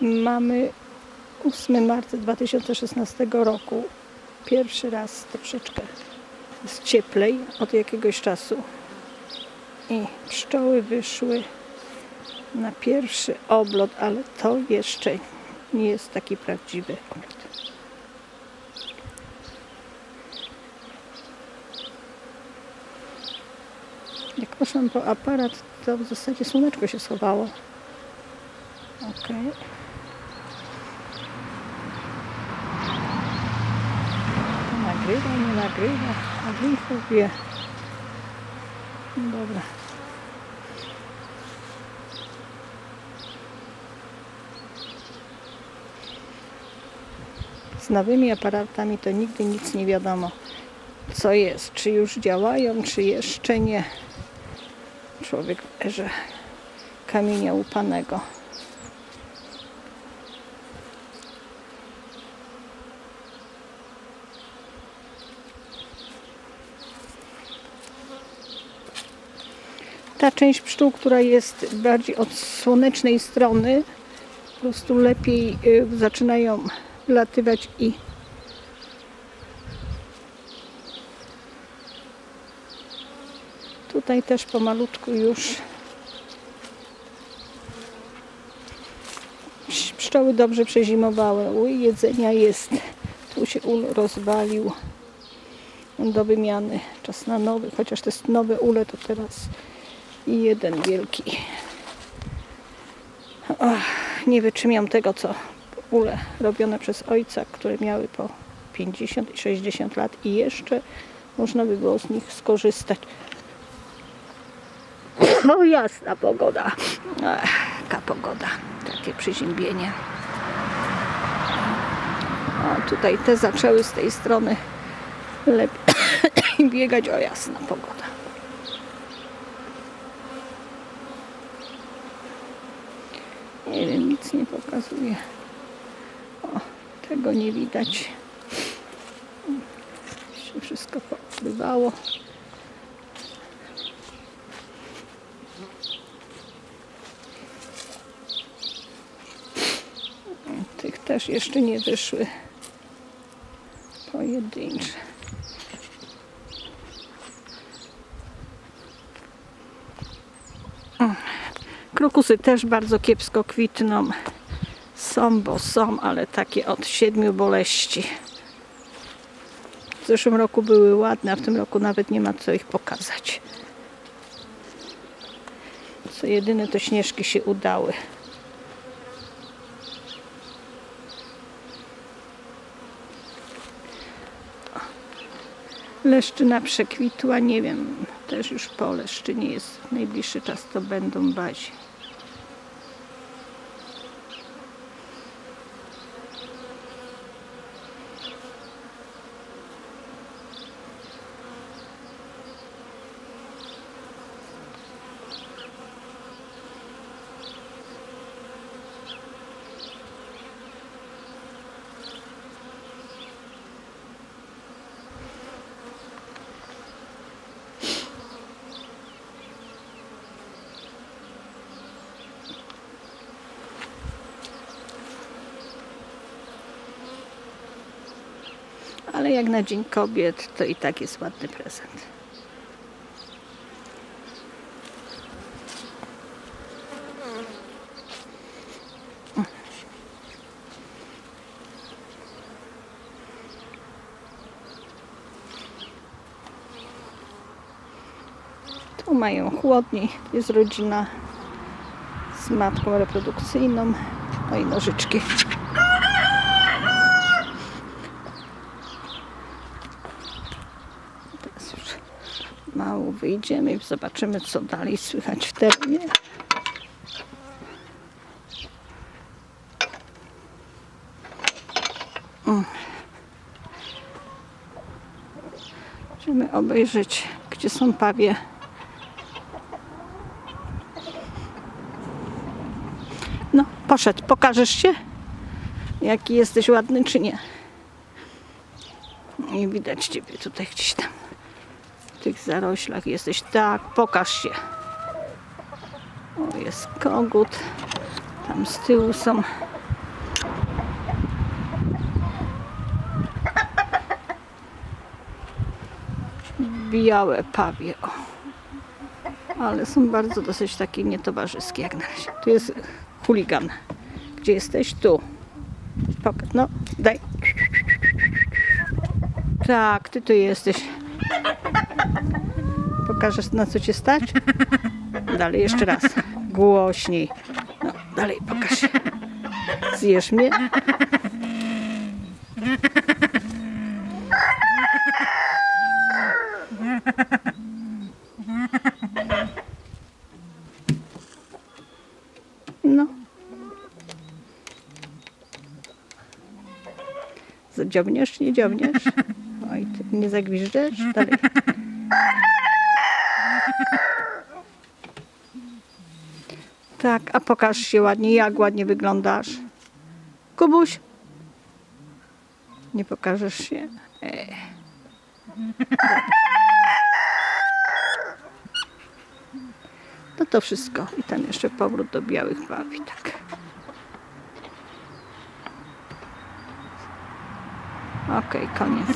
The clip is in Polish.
Mamy 8 marca 2016 roku. Pierwszy raz troszeczkę jest cieplej od jakiegoś czasu. I pszczoły wyszły na pierwszy oblot, ale to jeszcze nie jest taki prawdziwy oblot. Jak poszłam po aparat, to w zasadzie słoneczko się schowało. Okej. To nagrywa, nie nagrywa, a licho wie. No Dobra. Z nowymi aparatami to nigdy nic nie wiadomo, co jest, czy już działają, czy jeszcze nie. Człowiek w erze kamienia łupanego. Ta część pszczół, która jest bardziej od słonecznej strony, po prostu lepiej y, zaczynają latywać i tutaj też pomalutku już pszczoły dobrze przezimowały. U jedzenia jest. Tu się ul rozwalił do wymiany. Czas na nowy, chociaż to jest nowe ule, to teraz i jeden wielki. Ach, nie wytrzymiam tego, co ule robione przez ojca, które miały po 50 i 60 lat i jeszcze można by było z nich skorzystać. No jasna pogoda. Ech, pogoda. Takie przeziębienie. O, tutaj te zaczęły z tej strony lepiej biegać. O jasna pogoda. Nie wiem, O, tego nie widać. Się wszystko pookrywało. Tych też jeszcze nie wyszły. Pojedyncze. Krokusy też bardzo kiepsko kwitną. Są, bo są, ale takie od siedmiu boleści. W zeszłym roku były ładne, a w tym roku nawet nie ma co ich pokazać. Co jedyne to śnieżki się udały. Leszczyna przekwitła, nie wiem, też już po leszczynie jest najbliższy czas, to będą bazi. Ale jak na Dzień Kobiet, to i tak jest ładny prezent. Tu mają chłodniej, jest rodzina z matką reprodukcyjną, no i nożyczki. Teraz już mało wyjdziemy i zobaczymy, co dalej słychać w terenie. Chcemy obejrzeć, gdzie są pawie. No, poszedł. Pokażesz się? Jaki jesteś ładny, czy nie? Nie widać ciebie tutaj gdzieś tam tych zaroślach jesteś. Tak, pokaż się. O, jest kogut. Tam z tyłu są. Białe pawie. O. Ale są bardzo dosyć takie nietowarzyskie jak na razie. Tu jest chuligan. Gdzie jesteś? Tu. Pokaż. No, daj. Tak, ty tu jesteś. Pokażesz na co cię stać? Dalej, jeszcze raz. Głośniej. No, dalej, pokaż. Zjesz mnie? No. Dziobniesz, nie dziobniesz? Oj, ty nie zagwiżdżesz? Dalej. Tak, a pokaż się ładnie, jak ładnie wyglądasz. Kubuś? Nie pokażesz się? Ej. No to wszystko. I tam jeszcze powrót do białych bawi, tak. Okej, koniec.